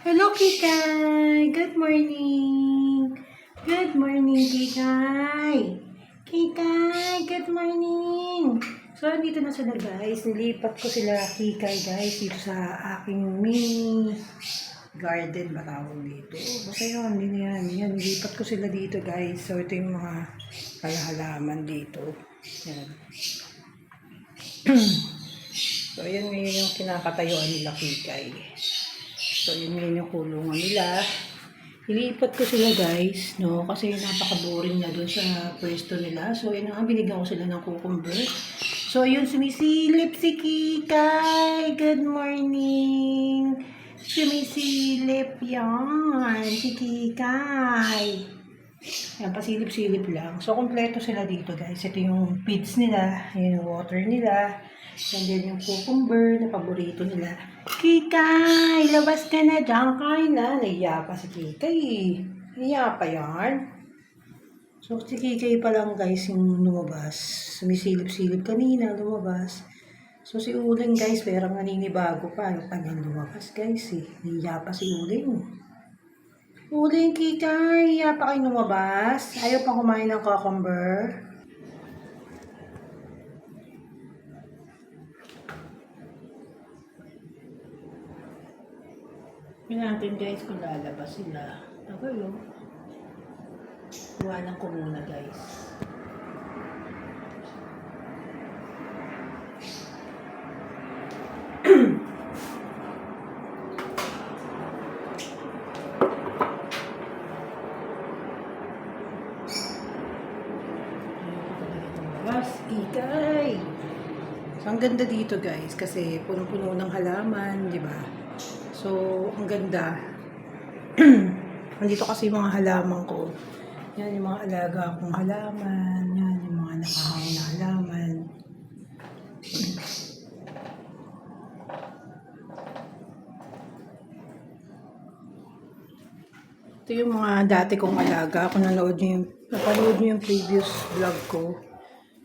Hello, Kikay! Good morning! Good morning, Kikay! Kikay, good morning! So, dito na sila guys. Nilipat ko sila, Kikay guys, dito sa aking mini garden ba dito. Basta yun, yun yan. yan. Nilipat ko sila dito guys. So, ito yung mga halahalaman dito. Yan. so, yan ngayon yung kinakatayuan nila, Kikay. So, yun yun yung kulungan nila. Ilipat ko sila guys, no? Kasi napaka-boring na doon sa pwesto nila. So, yun nga, binigyan ko sila ng cucumber. So, yun, sumisilip si Kikay. Good morning. Sumisilip yan. Si Kikay. Yan, pasilip-silip lang. So, kompleto sila dito, guys. Ito yung feeds nila, yun yung water nila, and then yung cucumber na paborito nila. Kikay, labas ka na dyan, kain na. Naiya pa si Kikay. Naiya pa yan. So, si Kikay pa lang, guys, yung lumabas. Sumisilip-silip kanina, lumabas. So, si Uling, guys, perang naninibago pa. Ano pa niyang lumabas, guys, eh. Naiya pa si Uling. Uling, Kikay, iya pa kayo lumabas? Ayaw pa kumain ng cucumber? Yun natin guys kung lalabas sila. Tagal oh. Iwanan ko muna guys. Mas ikay. So, ang ganda dito guys kasi punong-puno ng halaman, di ba? So, ang ganda. Nandito kasi yung mga halaman ko. Yan yung mga alaga kong halaman. Yan yung mga nakahang na halaman. Ito yung mga dati kong alaga. Kung nanood nyo yung, napanood nyo yung previous vlog ko.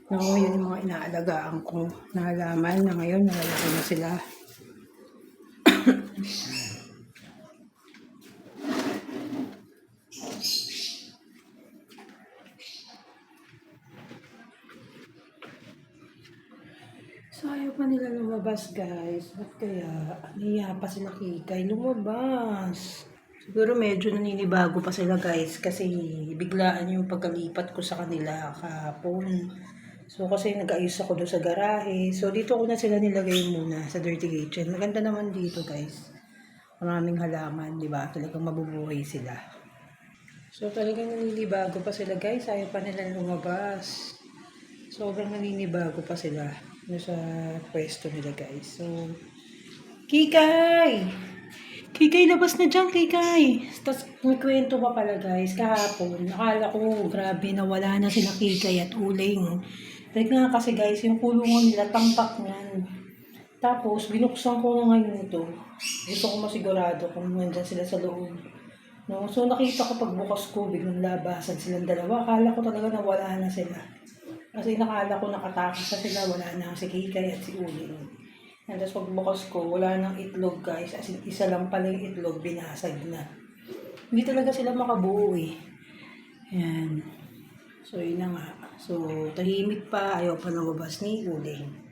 Na ngayon yung mga inaalagaan ko na halaman na ngayon nalalaki na sila. So, ayaw pa nila lumabas, guys. Ba't kaya? Nahiya pa sila kikay. Lumabas. Siguro medyo naninibago pa sila, guys. Kasi biglaan yung pagkalipat ko sa kanila kahapon. So, kasi nag-ayos ako doon sa garahe. So, dito ko na sila nilagay muna sa dirty kitchen. Maganda naman dito, guys. Maraming halaman, di ba? Talagang mabubuhay sila. So, talagang naninibago pa sila, guys. Ayaw pa nila lumabas. Sobrang naninibago pa sila no, sa pwesto nila, guys. So, Kikay! Kikay, labas na dyan, Kikay! Tapos, may kwento pa pala, guys. Kahapon, nakala ko, grabe, nawala na sila Kikay at Uling. Like nga kasi, guys, yung kulungan nila, tampak niyan. Tapos, binuksan ko na ngayon ito. Gusto ko masigurado kung nandyan sila sa loob. No? So, nakita ko pagbukas ko, biglang labasan silang dalawa. Akala ko talaga nawala na sila. Kasi nakala ko nakatakas na sila, wala na si Kikay at si Uling. And tapos pagbukas ko, wala nang itlog guys. As in, isa lang pala yung itlog, binasag na. Hindi talaga sila makabuo eh. Yan. So, yun na nga. So, tahimik pa, ayaw pa lumabas ni Uling.